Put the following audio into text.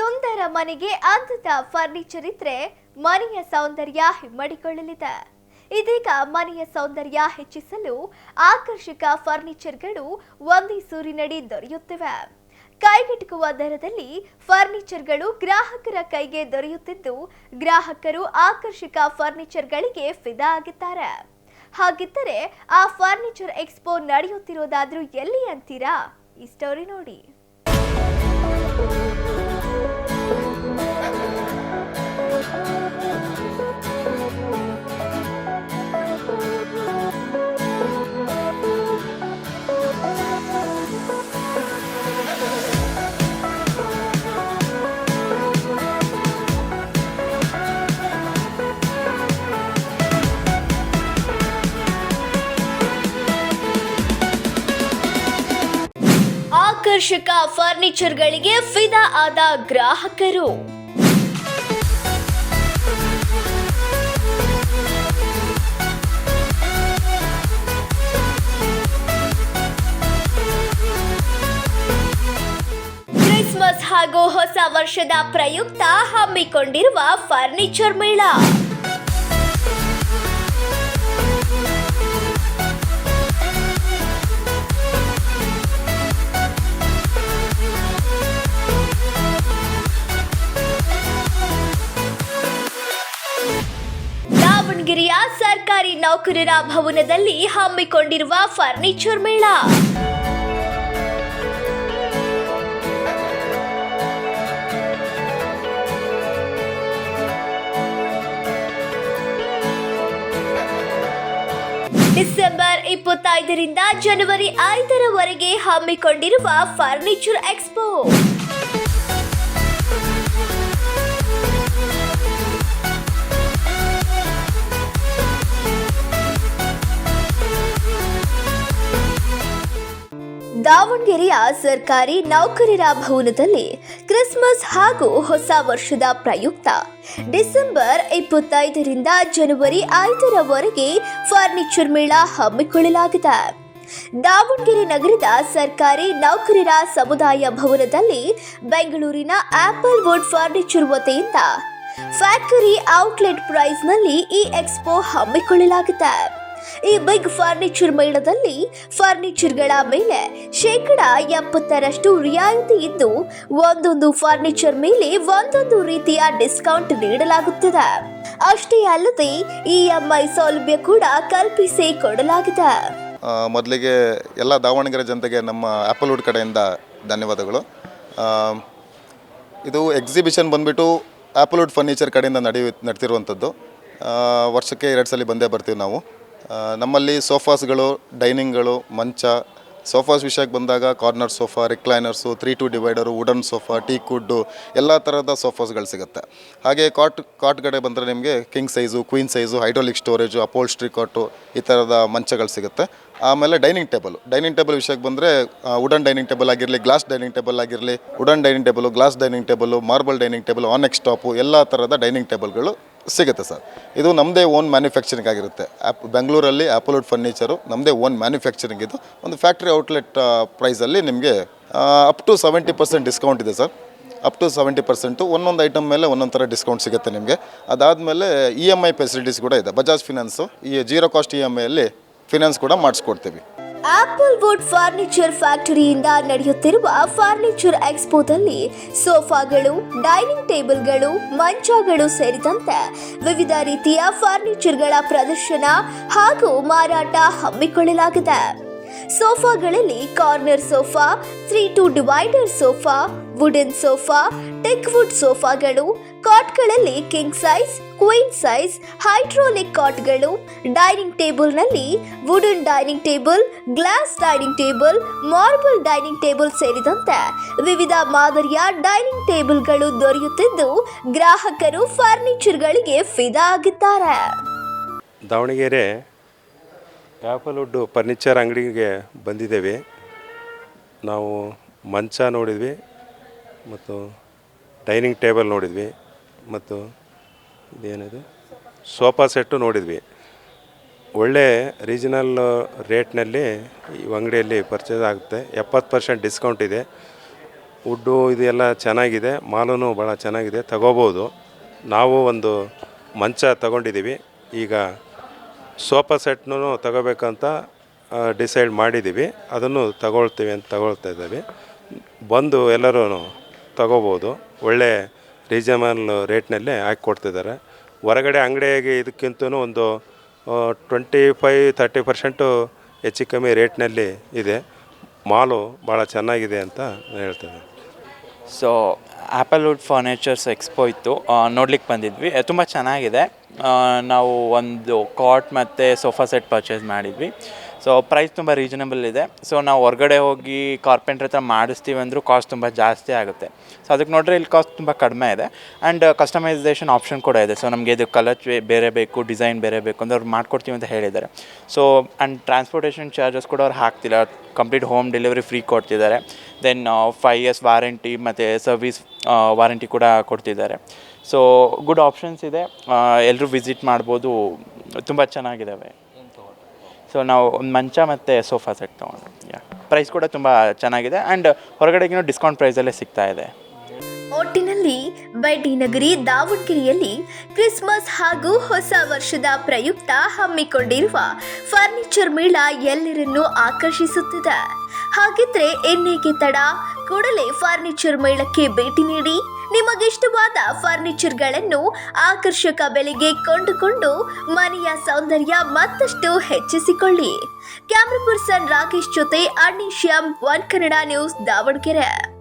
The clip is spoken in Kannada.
ಸುಂದರ ಮನೆಗೆ ಅಂದದ ಫರ್ನಿಚರ್ ಇದ್ರೆ ಮನೆಯ ಸೌಂದರ್ಯ ಹಿಮ್ಮಡಿಕೊಳ್ಳಲಿದೆ. ಇದೀಗ ಮನೆಯ ಸೌಂದರ್ಯ ಹೆಚ್ಚಿಸಲು ಆಕರ್ಷಕ ಫರ್ನಿಚರ್ಗಳು ಒಂದೇ ಸೂರಿನಡಿ ದೊರೆಯುತ್ತಿವೆ. ಕೈಗೆಟುಕುವ ದರದಲ್ಲಿ ಫರ್ನಿಚರ್ಗಳು ಗ್ರಾಹಕರ ಕೈಗೆ ದೊರೆಯುತ್ತಿದ್ದು, ಗ್ರಾಹಕರು ಆಕರ್ಷಕ ಫರ್ನಿಚರ್ಗಳಿಗೆ ಫಿದಾ ಆಗಿದ್ದಾರೆ. ಹಾಗಿದ್ದರೆ ಆ ಫರ್ನಿಚರ್ ಎಕ್ಸ್ಪೋ ನಡೆಯುತ್ತಿರೋದಾದ್ರೂ ಎಲ್ಲಿ ಅಂತೀರಾ? ಈ ಸ್ಟೋರಿ ನೋಡಿ. ಆಕರ್ಷಕ ಫರ್ನಿಚರ್ಗಳಿಗೆ ಫಿದಾ ಆದ ಗ್ರಾಹಕರು. ವರ್ಷದ ಪ್ರಯುಕ್ತ ಹಮ್ಮಿಕೊಂಡಿರುವ ಫರ್ನಿಚರ್ ಮೇಳ. ದಾವಣಗೆರೆಯ ಸರ್ಕಾರಿ ನೌಕರರ ಭವನದಲ್ಲಿ ಹಮ್ಮಿಕೊಂಡಿರುವ ಫರ್ನಿಚರ್ ಮೇಳ. ಇಪ್ಪತ್ತೈದರಿಂದ ಜನವರಿ ಐದರವರೆಗೆ ಹಮ್ಮಿಕೊಂಡಿರುವ ಫರ್ನಿಚರ್ ಎಕ್ಸ್ಪೋ ದಾವಣಗೆರೆಯ ಸರ್ಕಾರಿ ನೌಕರರ ಭವನದಲ್ಲಿ ಕ್ರಿಸ್ಮಸ್ ಹಾಗೂ ಹೊಸ ವರ್ಷದ ಪ್ರಯುಕ್ತ ಡಿಸೆಂಬರ್ ಇಪ್ಪತ್ತೈದರಿಂದ ಜನವರಿ ಐದರವರೆಗೆ ಫರ್ನಿಚರ್ ಮೇಳ ಹಮ್ಮಿಕೊಳ್ಳಲಾಗಿದೆ. ದಾವಣಗೆರೆ ನಗರದ ಸರ್ಕಾರಿ ನೌಕರರ ಸಮುದಾಯ ಭವನದಲ್ಲಿ ಬೆಂಗಳೂರಿನ ಆಪಲ್ ವುಡ್ ಫರ್ನಿಚರ್ ವತಿಯಿಂದ ಫ್ಯಾಕ್ಟರಿ ಔಟ್ಲೆಟ್ ಪ್ರೈಸ್ನಲ್ಲಿ ಈ ಎಕ್ಸ್ಪೋ ಹಮ್ಮಿಕೊಳ್ಳಲಾಗಿದೆ. ಈ ಬಿಗ್ ಫರ್ನಿಚರ್ ಮೇಳದಲ್ಲಿ ಫರ್ನಿಚರ್ಗಳ ಮೇಲೆ ಶೇಕಡ ಎಪ್ಪತ್ತರಷ್ಟು ರಿಯಾಯಿತಿ ಇದ್ದು, ಒಂದೊಂದು ಫರ್ನಿಚರ್ ಮೇಲೆ ಒಂದೊಂದು ರೀತಿಯ ಡಿಸ್ಕೌಂಟ್ ನೀಡಲಾಗುತ್ತದೆ. ಅಷ್ಟೇ ಅಲ್ಲದೆ ಇಎಂಐ ಸೌಲಭ್ಯ ಕೂಡ ಕಲ್ಪಿಸಿ ಕೊಡಲಾಗಿದೆ. ಮೊದಲಿಗೆ ಎಲ್ಲ ದಾವಣಗೆರೆ ಜನತೆಗೆ ನಮ್ಮ ಆ್ಯಪಲ್ವುಡ್ ಕಡೆಯಿಂದ ಧನ್ಯವಾದಗಳು. ಇದು ಎಕ್ಸಿಬಿಷನ್ ಬಂದುಬಿಟ್ಟು ಆ್ಯಪಲ್ವುಡ್ ಫರ್ನಿಚರ್ ಕಡೆಯಿಂದ ನಡೆಯ ನಡೆತಿರುವಂಥದ್ದು ವರ್ಷಕ್ಕೆ ಎರಡು ಸಲ ಬಂದೇ ಬರ್ತೀವಿ ನಾವು. ನಮ್ಮಲ್ಲಿ ಸೋಫಾಸ್ಗಳು, ಡೈನಿಂಗ್ಗಳು, ಮಂಚ, ಸೋಫಾಸ್ ವಿಷಯಕ್ಕೆ ಬಂದಾಗ corner sofa, recliners, three two divider, wooden sofa, teak wood, ಎಲ್ಲ ಥರದ ಸೋಫಾಸ್ಗಳು ಸಿಗುತ್ತೆ. ಹಾಗೆ ಕಾಟ್ ಕಾಟ್ ಕಡೆ ಬಂದರೆ ನಿಮಗೆ king size, queen size, hydraulic storage, upholstery cot ಈ ಥರದ ಮಂಚಗಳು ಸಿಗುತ್ತೆ. ಆಮೇಲೆ ಡೈನಿಂಗ್ ಟೇಬಲ್. ಡೈನಿಂಗ್ ಟೇಬಲ್ ವಿಷಯಕ್ಕೆ ಬಂದರೆ ವುಡನ್ ಡೈನಿಂಗ್ ಟೇಬಲ್ ಆಗಿರಲಿ, ಗ್ಲಾಸ್ ಡೈನಿಂಗ್ ಟೇಬಲ್ ಆಗಿರಲಿ, wooden dining table, glass dining table, marble dining table, onyx top, ಎಲ್ಲ ಥರದ ಡೈನಿಂಗ್ ಟೇಬಲ್ಗಳು ಸಿಗುತ್ತೆ ಸರ್. ಇದು ನಮ್ಮದೇ ಓನ್ ಮ್ಯಾನುಫ್ಯಾಕ್ಚರಿಂಗ್ ಆಗಿರುತ್ತೆ. ಆ್ಯಪ್ ಬೆಂಗಳೂರಲ್ಲಿ ಆ್ಯಪಲ್ವುಡ್ ಫರ್ನಿಚರು ನಮ್ಮದೇ ಓನ್ ಮ್ಯಾನುಫ್ಯಾಕ್ಚರಿಂಗ್ ಇದು. ಒಂದು ಫ್ಯಾಕ್ಟ್ರಿ ಔಟ್ಲೆಟ್ ಪ್ರೈಸಲ್ಲಿ ನಿಮಗೆ up to seventy percent discount ಇದೆ sir. Up to seventy percent ಒಂದೊಂದು ಐಟಮ್ ಮೇಲೆ ಒಂದೊಂದು ಥರ ಡಿಸ್ಕೌಂಟ್ ಸಿಗುತ್ತೆ ನಿಮಗೆ. ಅದಾದಮೇಲೆ ಇ ಎಂ ಐ ಫೆಸಿಲಿಟೀಸ್ ಕೂಡ ಇದೆ. ಬಜಾಜ್ ಫಿನಾನ್ಸು ಈ ಜೀರೋ ಕಾಸ್ಟ್ ಇ ಎಂ ಐಯಲ್ಲಿ ಫಿನಾನ್ಸ್ ಕೂಡ ಮಾಡಿಸ್ಕೊಡ್ತೀವಿ. ಆಪಲ್ ವುಡ್ ಫರ್ನಿಚರ್ ಫ್ಯಾಕ್ಟರಿಯಿಂದ ನಡೆಯುತ್ತಿರುವ ಫರ್ನಿಚರ್ ಎಕ್ಸ್ಪೋದಲ್ಲಿ ಸೋಫಾಗಳು ಡೈನಿಂಗ್ ಟೇಬಲ್ಗಳು ಮಂಚಗಳು ಸೇರಿದಂತೆ ವಿವಿಧ ರೀತಿಯ ಫರ್ನಿಚರ್ಗಳ ಪ್ರದರ್ಶನ ಹಾಗೂ ಮಾರಾಟ ಹಮ್ಮಿಕೊಳ್ಳಲಾಗಿದೆ. ಸೋಫಾಗಳಲ್ಲಿ corner sofa, three two divider sofa wooden sofa teak wood ಸೋಫಾಗಳು, ಕಾಟ್ಗಳಲ್ಲಿ king size queen size hydraulic ಕಾಟ್ಗಳು dining ಟೇಬಲ್ನಲ್ಲಿ wooden dining table glass dining table marble dining table ಸೇರಿದಂತೆ ವಿವಿಧ ಮಾದರಿಯ ಡೈನಿಂಗ್ ಟೇಬಲ್ಗಳು ದೊರೆಯುತ್ತಿದ್ದು ಗ್ರಾಹಕರು ಫರ್ನಿಚರ್ಗಳಿಗೆ ಫಿದಾ ಆಗಿದ್ದಾರೆ ದಾವಣಗೆರೆ ಆ್ಯಪಲ್ವುಡ್ ಫರ್ನಿಚರ್ ಅಂಗಡಿಗೆ ಬಂದಿದ್ದೇವೆ. ನಾವು ಮಂಚ ನೋಡಿದ್ವಿ ಮತ್ತು ಡೈನಿಂಗ್ ಟೇಬಲ್ ನೋಡಿದ್ವಿ ಮತ್ತು ಇದೇನಿದೆ? ಸೋಫಾ ಸೆಟ್ಟು ನೋಡಿದ್ವಿ. ಒಳ್ಳೆ ರೀಜನಲ್ ರೇಟ್ನಲ್ಲಿ ಈ ಅಂಗಡಿಯಲ್ಲಿ ಪರ್ಚೇಸ್ ಆಗುತ್ತೆ. ಎಪ್ಪತ್ತು ಪರ್ಸೆಂಟ್ ಡಿಸ್ಕೌಂಟ್ ಇದೆ. ವುಡ್ಡು ಇದೆಲ್ಲ ಚೆನ್ನಾಗಿದೆ. ಮಾಲೂ ಭಾಳ ಚೆನ್ನಾಗಿದೆ. ತಗೋಬೋದು. ನಾವು ಒಂದು ಮಂಚ ತಗೊಂಡಿದ್ದೀವಿ. ಈಗ ಸೋಫಾ ಸೆಟ್ನೂ ತಗೋಬೇಕಂತ ಡಿಸೈಡ್ ಮಾಡಿದ್ದೀವಿ. ಅದನ್ನು ತಗೊಳ್ತೀವಿ ಅಂತ ತಗೊಳ್ತಾ ಇದ್ದೀವಿ. ಬಂದು ಎಲ್ಲರೂ ತಗೋಬೋದು. ಒಳ್ಳೆ ರೀಸನಬಲ್ ರೇಟ್ನಲ್ಲೇ ಹಾಕಿ ಕೊಡ್ತಿದ್ದಾರೆ ಹೊರಗಡೆ ಅಂಗಡಿಯಾಗಿ ಇದಕ್ಕಿಂತ ಒಂದು ಟ್ವೆಂಟಿ ಫೈವ್, ತರ್ಟಿ ಪರ್ಸೆಂಟು ಹೆಚ್ಚು ಕಮ್ಮಿ ರೇಟ್ನಲ್ಲಿ ಇದೆ. ಮಾಲು ಭಾಳ ಚೆನ್ನಾಗಿದೆ ಅಂತ ಹೇಳ್ತೇನೆ ಸೊ ಆ್ಯಪಲ್ವುಡ್ ಫರ್ನಿಚರ್ಸ್ ಎಕ್ಸ್ಪೋ ಇತ್ತು. ನೋಡ್ಲಿಕ್ಕೆ ಬಂದಿದ್ವಿ. ತುಂಬ ಚೆನ್ನಾಗಿದೆ. ನಾವು ಒಂದು ಕಾಟ್ ಮತ್ತು ಸೋಫಾ ಸೆಟ್ ಪರ್ಚೇಸ್ ಮಾಡಿದ್ವಿ. ಸೊ ಪ್ರೈಸ್ ತುಂಬ ರೀಸನಬಲ್ ಇದೆ. ಸೊ ನಾವು ಹೊರಗಡೆ ಹೋಗಿ ಕಾರ್ಪೆಂಟ್ರ್ ಹತ್ರ ಮಾಡಿಸ್ತೀವಿ ಅಂದರೂ ಕಾಸ್ಟ್ ತುಂಬ ಜಾಸ್ತಿ ಆಗುತ್ತೆ. ಸೊ ಅದಕ್ಕೆ ನೋಡ್ರೆ ಇಲ್ಲಿ ಕಾಸ್ಟ್ ತುಂಬ ಕಡಿಮೆ ಇದೆ. ಆ್ಯಂಡ್ ಕಸ್ಟಮೈಸೇಷನ್ ಆಪ್ಷನ್ ಕೂಡ ಇದೆ. ಸೊ ನಮಗೆ ಇದು ಕಲರ್ ಬೇರೆ ಬೇಕು ಡಿಸೈನ್ ಬೇರೆ ಬೇಕು ಅಂದ್ರೆ ಅವ್ರು ಮಾಡ್ಕೊಡ್ತೀವಿ ಅಂತ ಹೇಳಿದ್ದಾರೆ. ಸೊ ಆ್ಯಂಡ್ ಟ್ರಾನ್ಸ್ಪೋರ್ಟೇಷನ್ ಚಾರ್ಜಸ್ ಕೂಡ ಅವ್ರು ಹಾಕ್ತಿಲ್ಲ. ಕಂಪ್ಲೀಟ್ ಹೋಮ್ ಡೆಲಿವರಿ ಫ್ರೀ ಕೊಡ್ತಿದ್ದಾರೆ. ದೆನ್ ಫೈವ್ ಇಯರ್ಸ್ ವಾರಂಟಿ ಮತ್ತು ಸರ್ವಿಸ್ ವಾರಂಟಿ ಕೂಡ ಕೊಡ್ತಿದ್ದಾರೆ. ಸೊ ಗುಡ್ ಆಪ್ಷನ್ಸ್ ಇದೆ. ಎಲ್ಲರೂ ವಿಸಿಟ್ ಮಾಡ್ಬೋದು. ತುಂಬ ಚೆನ್ನಾಗಿದ್ದಾವೆ ಸೊ ನಾವು ಒಂದು ಮಂಚ ಮತ್ತು ಸೋಫಾ ಸೆಟ್ ತೊಗೊಂಡು. ಪ್ರೈಸ್ ಕೂಡ ತುಂಬ ಚೆನ್ನಾಗಿದೆ ಆ್ಯಂಡ್ ಹೊರಗಡೆಗಿನೂ ಡಿಸ್ಕೌಂಟ್ ಪ್ರೈಸಲ್ಲೇ ಸಿಗ್ತಾ ಇದೆ. ಒಟ್ಟಿನಲ್ಲಿ ಬೈಟಿ ನಗರಿ ದಾವಣಗೆರೆಯಲ್ಲಿ ಕ್ರಿಸ್ಮಸ್ ಹಾಗೂ ಹೊಸ ವರ್ಷದ ಪ್ರಯುಕ್ತ ಹಮ್ಮಿಕೊಂಡಿರುವ ಫರ್ನಿಚರ್ ಮೇಳ ಎಲ್ಲರನ್ನೂ ಆಕರ್ಷಿಸುತ್ತಿದೆ. ಹಾಗಿದ್ರೆ ಎನ್ನೇಕೆ ತಡ ಕೂಡಲೇ ಫರ್ನಿಚರ್ ಮೇಳಕ್ಕೆ ಭೇಟಿ ನೀಡಿ ನಿಮಗಿಷ್ಟವಾದ ಫರ್ನಿಚರ್ಗಳನ್ನು ಆಕರ್ಷಕ ಬೆಲೆಗೆ ಕೊಂಡುಕೊಂಡು ಮನೆಯ ಸೌಂದರ್ಯ ಮತ್ತಷ್ಟು ಹೆಚ್ಚಿಸಿಕೊಳ್ಳಿ. ಕ್ಯಾಮ್ರಾ ಪರ್ಸನ್ ರಾಕೇಶ್ ಜೊತೆ ಅರ್ನಿಶ್ಯಾಮ್ ಒನ್ ಕನ್ನಡ ನ್ಯೂಸ್ ದಾವಣಗೆರೆ.